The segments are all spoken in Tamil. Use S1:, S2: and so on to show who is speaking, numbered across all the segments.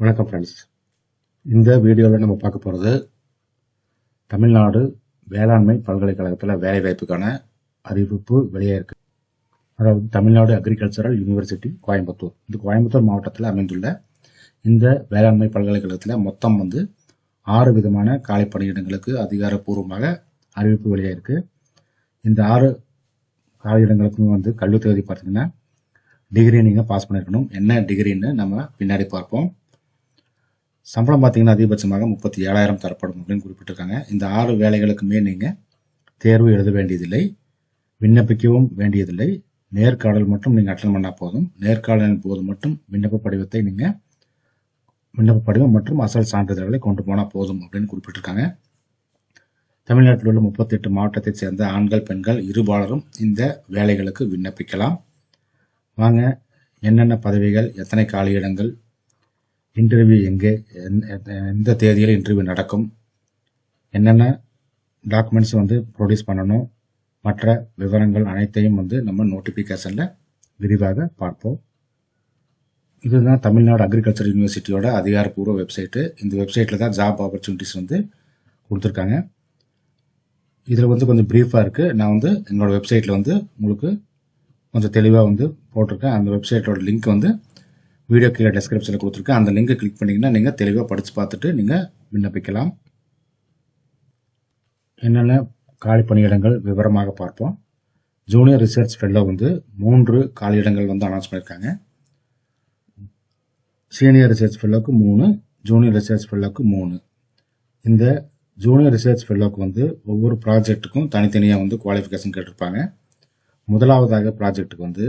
S1: வணக்கம் ஃப்ரெண்ட்ஸ் இந்த வீடியோவில் நம்ம பார்க்க போகிறது தமிழ்நாடு வேளாண்மை பல்கலைக்கழகத்தில் வேலைவாய்ப்புக்கான அறிவிப்பு வெளியே இருக்கு. அதாவது தமிழ்நாடு அக்ரிகல்ச்சரல் யூனிவர்சிட்டி கோயம்புத்தூர். இந்த கோயம்புத்தூர் மாவட்டத்தில் அமைந்துள்ள இந்த வேளாண்மை பல்கலைக்கழகத்தில் மொத்தம் வந்து ஆறு விதமான காலை பணியிடங்களுக்கு அதிகாரப்பூர்வமாக அறிவிப்பு வெளியே இருக்கு. இந்த ஆறு காலியிடங்களுக்கும் வந்து கல்வி தகுதி பார்த்தீங்கன்னா டிகிரி நீங்கள் பாஸ் பண்ணியிருக்கணும் என்ன டிகிரின்னு நம்ம பின்னாடி பார்ப்போம். சம்பளம் பார்த்தீங்கன்னா அதிகபட்சமாக முப்பத்தி ஏழாயிரம் தரப்படும் அப்படின்னு குறிப்பிட்டிருக்காங்க. இந்த ஆறு வேலைகளுக்குமே நீங்கள் தேர்வு எழுத வேண்டியதில்லை விண்ணப்பிக்கவும் வேண்டியதில்லை. நேர்காணல் மட்டும் நீங்கள் அட்டன் பண்ணால் போதும். நேர்காணலின் போது மட்டும் விண்ணப்ப படிவத்தை நீங்கள் விண்ணப்ப படிவம் மற்றும் அசல் சான்றிதழ்களை கொண்டு போனால் போதும் அப்படின்னு குறிப்பிட்டிருக்காங்க. தமிழ்நாட்டில் உள்ள முப்பத்தெட்டு மாவட்டத்தைச் சேர்ந்த ஆண்கள் பெண்கள் இருபாலரும் இந்த வேலைகளுக்கு விண்ணப்பிக்கலாம். வாங்க என்னென்ன பதவிகள் எத்தனை காலியிடங்கள் இன்டர்வியூ எங்கே எந்த- எந்த- தேதியில் இன்டர்வியூ நடக்கும் என்னென்ன டாக்குமெண்ட்ஸ் வந்து ப்ரொடியூஸ் பண்ணணும் மற்ற விவரங்கள் அனைத்தையும் வந்து நம்ம நோட்டிஃபிகேஷனில் விரிவாக பார்ப்போம். இதுதான் தமிழ்நாடு அக்ரிகல்ச்சர் யூனிவர்சிட்டியோட அதிகாரப்பூர்வ வெப்சைட்டு இந்த வெப்சைட்டில் தான் ஜாப் ஆப்பர்ச்சுனிட்டிஸ் வந்து கொடுத்துருக்காங்க. இதில் வந்து கொஞ்சம் ப்ரீஃபாக இருக்குது நான் வந்து எங்களோட வெப்சைட்டில் வந்து உங்களுக்கு கொஞ்சம் தெளிவாக வந்து போட்டிருக்கேன். அந்த வெப்சைட்டோட லிங்க் வந்து வீடியோ கீழே டெஸ்கிரிப்ஷனில் கொடுத்துருக்கேன் அந்த லிங்கை கிளிக் பண்ணிங்கன்னா நீங்கள் தெளிவாக படித்து பார்த்துட்டு நீங்கள் விண்ணப்பிக்கலாம். என்னென்ன காலி பணியிடங்கள் விவரமாக பார்ப்போம். ஜூனியர் ரிசர்ச் ஃபெல்லோ வந்து மூன்று காலியிடங்கள் வந்து அனௌன்ஸ் பண்ணியிருக்காங்க. சீனியர் ரிசர்ச் ஃபெல்லோக்கு மூணு ஜூனியர் ரிசர்ச் ஃபெல்லோக்கு மூணு. இந்த ஜூனியர் ரிசர்ச் ஃபெல்லோக்கு வந்து ஒவ்வொரு ப்ராஜெக்ட்டுக்கும் தனித்தனியாக வந்து குவாலிஃபிகேஷன் கேட்டிருப்பாங்க. முதலாவதாக ப்ராஜெக்ட்டுக்கு வந்து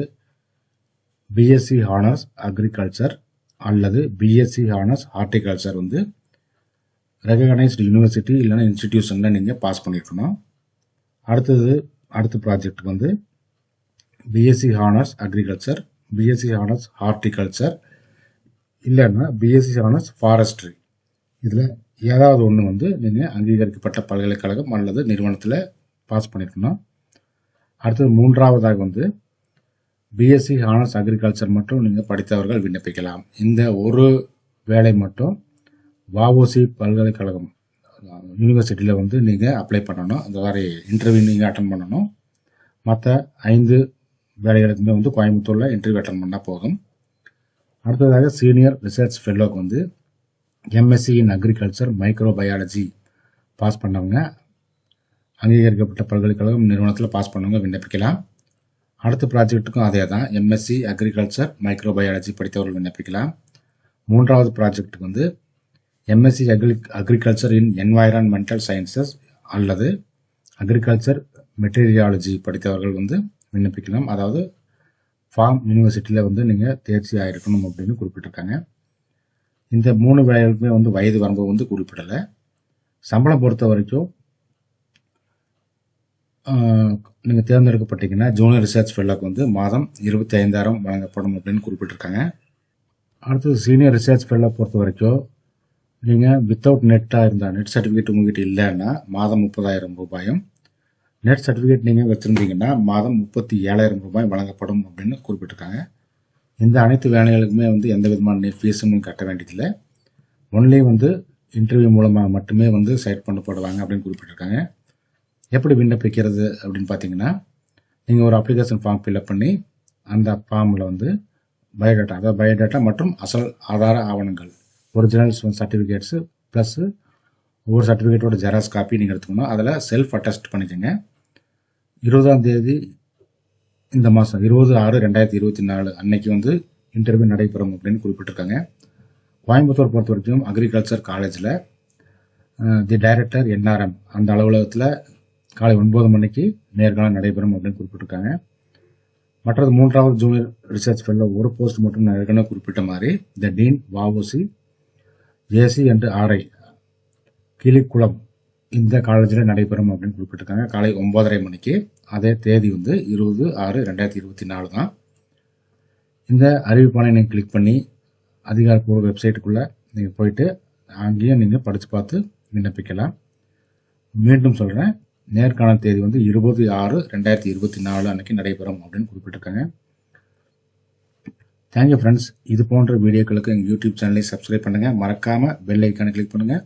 S1: பிஎஸ்சி ஹானர்ஸ் அக்ரிகல்ச்சர் அல்லது பிஎஸ்சி ஹானர்ஸ் ஹார்டிகல்ச்சர் வந்து ரெகனைஸ்டு யூனிவர்சிட்டி இல்லைன்னா இன்ஸ்டிடியூஷனில் நீங்கள் பாஸ் பண்ணியிருக்கணும் அடுத்தது அடுத்த ப்ராஜெக்ட்டுக்கு வந்து BSc honours agriculture BSc honours horticulture இல்லைன்னா பிஎஸ்சி ஹானர்ஸ் ஃபாரஸ்ட்ரி இதில் ஏதாவது ஒன்று வந்து நீங்கள் அங்கீகரிக்கப்பட்ட பல்கலைக்கழகம் அல்லது நிறுவனத்தில் பாஸ் பண்ணியிருக்கணும் அடுத்தது மூன்றாவதாக வந்து பிஎஸ்சி ஹானர்ஸ் அக்ரிகல்ச்சர் மட்டும் நீங்கள் படித்தவர்கள் விண்ணப்பிக்கலாம். இந்த ஒரு வேலை மட்டும் வஉசி பல்கலைக்கழகம் யூனிவர்சிட்டியில் வந்து நீங்கள் அப்ளை பண்ணணும். அந்த மாதிரி இன்டர்வியூ நீங்கள் அட்டன் பண்ணணும். மற்ற ஐந்து வேலைகளுக்குமே வந்து கோயம்புத்தூரில் இன்டர்வியூ அட்டன் பண்ணால் போதும். அடுத்ததாக சீனியர் ரிசர்ச் ஃபெல்லோக்கு வந்து MSc in agriculture microbiology pass பண்ணவங்க அங்கீகரிக்கப்பட்ட பல்கலைக்கழகம் நிறுவனத்தில் பாஸ் பண்ணவங்க விண்ணப்பிக்கலாம். அடுத்த ப்ராஜெக்ட்டுக்கும் அதே தான் எம்எஸ்சி அக்ரிகல்ச்சர் மைக்ரோபயாலஜி படித்தவர்கள் விண்ணப்பிக்கலாம். மூன்றாவது ப்ராஜெக்ட்டுக்கு வந்து MSc agri agriculture in environmental sciences அல்லது அக்ரிகல்ச்சர் மெட்டீரியாலஜி படித்தவர்கள் வந்து விண்ணப்பிக்கலாம். அதாவது ஃபார்ம் யூனிவர்சிட்டியில் வந்து நீங்கள் தேர்ச்சி ஆகிருக்கணும் அப்படின்னு குறிப்பிட்டிருக்காங்க. இந்த மூணு வேலைகளுக்குமே வந்து வயது வரம்பு வந்து குறிப்பிடலை. சம்பளம் பொறுத்த வரைக்கும் நீங்கள் தேர்ந்தெடுக்கப்பட்டீங்கன்னா ஜூனியர் ரிசர்ச் ஃபெல்லோக்கு வந்து மாதம் இருபத்தி ஐந்தாயிரம் வழங்கப்படும் அப்படின்னு குறிப்பிட்டிருக்காங்க. அடுத்தது சீனியர் ரிசர்ச் ஃபெல்லோ பொறுத்த வரைக்கும் நீங்கள் வித்தவுட் நெட்டாக இருந்தால் நெட் சர்டிஃபிகேட் உங்ககிட்ட இல்லைன்னா மாதம் முப்பதாயிரம் ரூபாயும் நெட் சர்டிஃபிகேட் நீங்கள் வச்சுருந்தீங்கன்னா மாதம் முப்பத்தி ஏழாயிரம் ரூபாய் வழங்கப்படும் அப்படின்னு குறிப்பிட்டிருக்காங்க. இந்த அனைத்து வேலைகளுக்குமே வந்து எந்த விதமான ஃபீஸும் கட்ட வேண்டியதில்லை. ஒன்லி வந்து இன்டர்வியூ மூலமாக மட்டுமே வந்து செலக்ட் பண்ணப்படுவாங்க அப்படின்னு குறிப்பிட்டிருக்காங்க. எப்படி விண்ணப்பிக்கிறது அப்படின்னு பார்த்தீங்கன்னா நீங்கள் ஒரு அப்ளிகேஷன் ஃபார்ம் ஃபில்அப் பண்ணி அந்த ஃபார்மில் வந்து பயோடேட்டா அதாவது பயோடேட்டா மற்றும் அசல் ஆதார ஆவணங்கள் ஒரிஜினல்ஸ் சர்டிஃபிகேட்ஸு ப்ளஸ்ஸு ஒவ்வொரு சர்டிஃபிகேட்டோட ஜெராக்ஸ் காப்பி நீங்கள் எடுத்துக்கணும். அதில் செல்ஃப் அட்டஸ்ட் பண்ணிக்கோங்க. இருபதாம் தேதி இந்த மாதம் இருபது ஆறு ரெண்டாயிரத்தி இருபத்தி நாலு அன்னைக்கு வந்து இன்டர்வியூ நடைபெறும் அப்படின்னு குறிப்பிட்டிருக்காங்க. கோயம்புத்தூர் பொறுத்த வரைக்கும் அக்ரிகல்ச்சர் காலேஜில் தி டைரக்டர் என்ஆர்எம் அந்த அலுவலகத்தில் காலை ஒன்பது மணிக்கு நேர்காணல் நடைபெறும் அப்படின்னு குறிப்பிட்டிருக்காங்க. மற்றது மூன்றாவது ஜூனியர் ரிசர்ச் ஃபெல்லோ ஒரு போஸ்ட் மட்டும் நான் ஏற்கனவே குறிப்பிட்ட மாதிரி the dean VOC AC and RI Killikulam இந்த காலேஜில் நடைபெறும் அப்படின்னு குறிப்பிட்டிருக்காங்க. காலை ஒன்பதரை மணிக்கு அதே தேதி வந்து இருபது ஆறு ரெண்டாயிரத்தி இருபத்தி நாலு தான். இந்த அறிவிப்பானை நீங்கள் கிளிக் பண்ணி அதிகாரப்பூர்வ வெப்சைட்டுக்குள்ளே நீங்கள் போயிட்டு அங்கேயும் நீங்கள் படித்து பார்த்து விண்ணப்பிக்கலாம். மீண்டும் சொல்கிறேன் நேர்காணல் தேதி வந்து இருபது ஆறு ரெண்டாயிரத்தி இருபத்தி நாலு அன்னைக்கு நடைபெறும் அப்படின்னு குறிப்பிட்டிருக்காங்க. தேங்க்யூ ஃப்ரெண்ட்ஸ் இது போன்ற வீடியோக்களுக்கு எங்கள் யூடியூப் சேனலை சப்ஸ்கிரைப் பண்ணுங்கள் மறக்காமல் பெல் ஐக்கானை கிளிக் பண்ணுங்கள்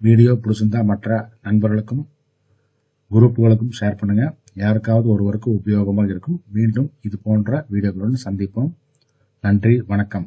S1: வீடியோ பிடிச்சிருந்தா மற்ற நண்பர்களுக்கும் குரூப்புகளுக்கும் ஷேர் பண்ணுங்கள் யாருக்காவது ஒருவருக்கு உபயோகமாக இருக்கும். மீண்டும் இது போன்ற வீடியோக்களுடன் சந்திப்போம். நன்றி வணக்கம்.